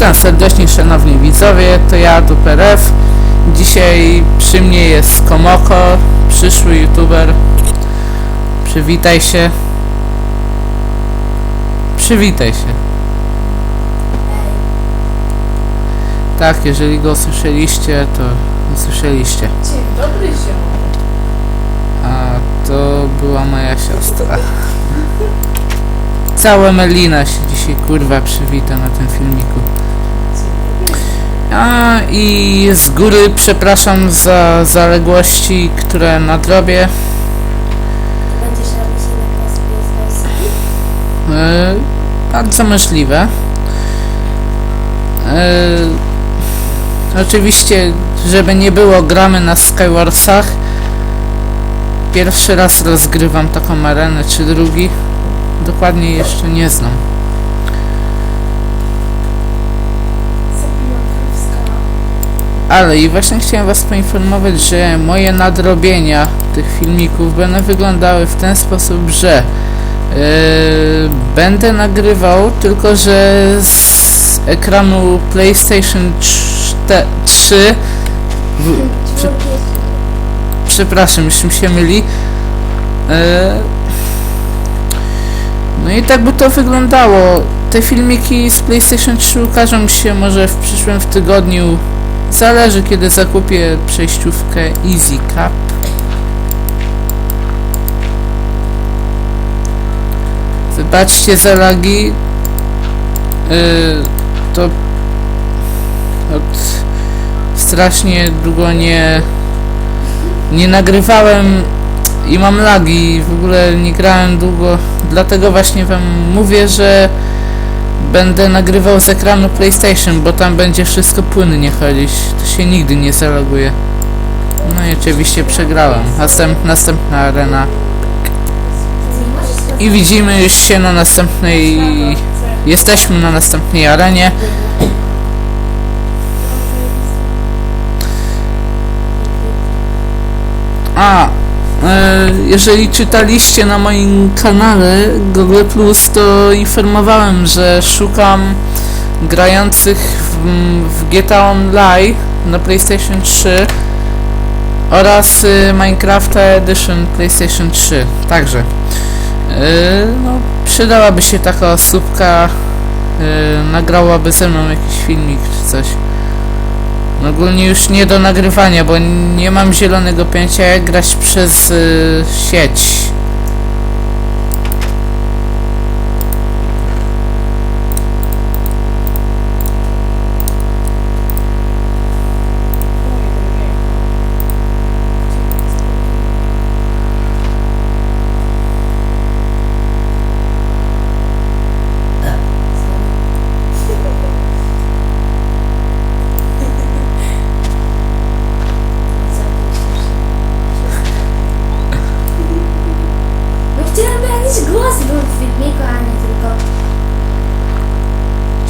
Witam serdecznie szanowni widzowie, to ja Duperew. Dzisiaj przy mnie jest Komoko, przyszły youtuber. Przywitaj się. Przywitaj się. Tak, jeżeli go słyszeliście, to słyszeliście. Dzień dobry, ziomo. A to była moja siostra. Cała Melina się dzisiaj kurwa przywita na tym filmiku. A i z góry przepraszam za zaległości, które nadrobię. Będziesz robić jednak? E, bardzo możliwe. E, oczywiście, żeby nie było, gramy na Skywarsach. Pierwszy raz rozgrywam taką arenę, czy drugi. Dokładnie jeszcze nie znam. Ale i właśnie chciałem was poinformować, że moje nadrobienia tych filmików będą wyglądały w ten sposób, że yy, będę nagrywał, tylko że z ekranu PlayStation 4, 3 w, prze, przepraszam, już się myli. Yy, no i tak by to wyglądało. Te filmiki z PlayStation 3 ukażą się może w przyszłym w tygodniu. Zależy kiedy zakupię przejściówkę Easy Cup. Wybaczcie za lagi. Yy, to od strasznie długo nie nie nagrywałem i mam lagi. W ogóle nie grałem długo. Dlatego właśnie wam mówię, że będę nagrywał z ekranu PlayStation, bo tam będzie wszystko płynnie chodzić. To się nigdy nie zaloguje. No i oczywiście przegrałem. Następ, następna arena. I widzimy już się na następnej... Jesteśmy na następnej arenie. A, jeżeli czytaliście na moim kanale Google Plus, to informowałem, że szukam grających w, w GTA Online na PlayStation 3 oraz y, Minecrafta Edition PlayStation 3. Także, y, no, przydałaby się taka osóbka, y, nagrałaby ze mną jakiś filmik czy coś. Ogólnie już nie do nagrywania, bo nie mam zielonego pojęcia jak grać przez y, sieć.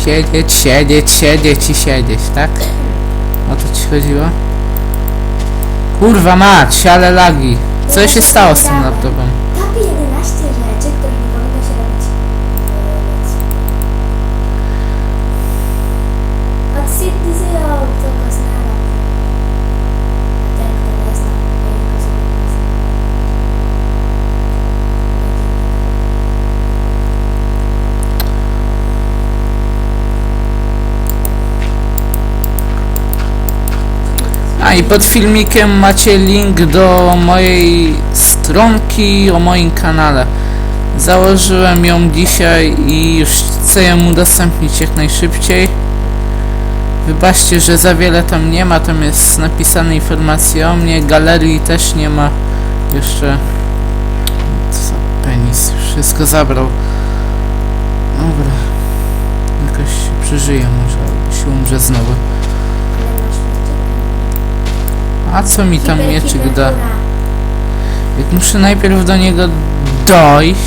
Siedzieć, siedzieć, siedzieć i siedzieć, tak? O to ci chodziło? Kurwa mać, ale lagi. Co się stało z tym laptopem? A i pod filmikiem macie link do mojej stronki o moim kanale. Założyłem ją dzisiaj i już chcę ją udostępnić jak najszybciej. Wybaczcie, że za wiele tam nie ma, tam jest napisane informacje o mnie, galerii też nie ma. Jeszcze... Co penis, wszystko zabrał. Dobra. Jakoś przeżyję może, się umrze znowu. A co mi tam mieczyk da? Jak muszę najpierw do niego dojść.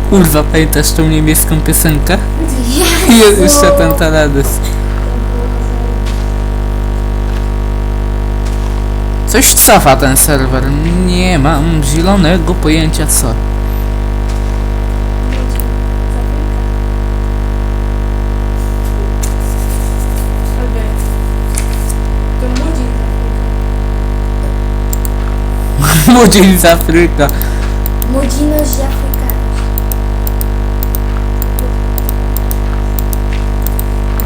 Kurwa, pamiętasz tą niebieską piosenkę? Jest jeszcze ten teledysk. Coś cofa ten serwer. Nie mam zielonego pojęcia co. Młodzień z Afryka. Młodziność Afrykanów.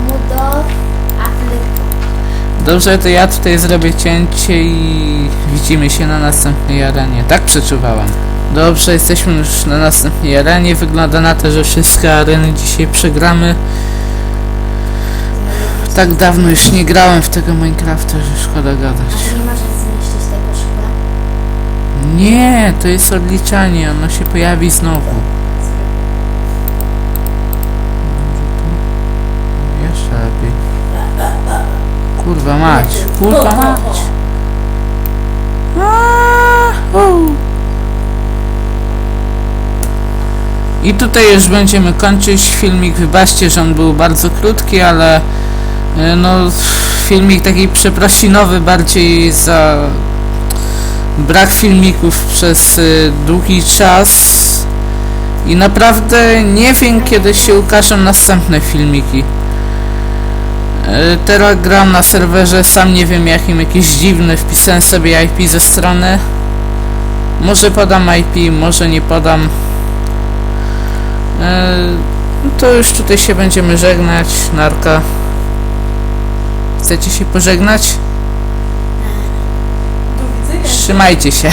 Młodow Afryka. Dobrze, to ja tutaj zrobię cięcie i widzimy się na następnej arenie. Tak przeczuwałam. Dobrze, jesteśmy już na następnej arenie. Wygląda na to, że wszystkie areny dzisiaj przegramy. Tak dawno już nie grałem w tego Minecrafta, że szkoda A gadać. ty nie szkła? Nie, to jest odliczanie, ono się pojawi znowu. Jeszcze lepiej. Kurwa mać, kurwa mać. I tutaj już będziemy kończyć filmik. Wybaczcie, że on był bardzo krótki, ale e, no filmik taki przeprosinowy bardziej za brak filmików przez y, długi czas i naprawdę nie wiem kiedy się ukażą następne filmiki. Y, Teraz gram na serwerze, sam nie wiem jakim, jakiś dziwny, wpisałem sobie IP ze strony. Może podam IP, może nie podam. Y, no To już tutaj się będziemy żegnać, narka. Chcecie się pożegnać? Trzymajcie się.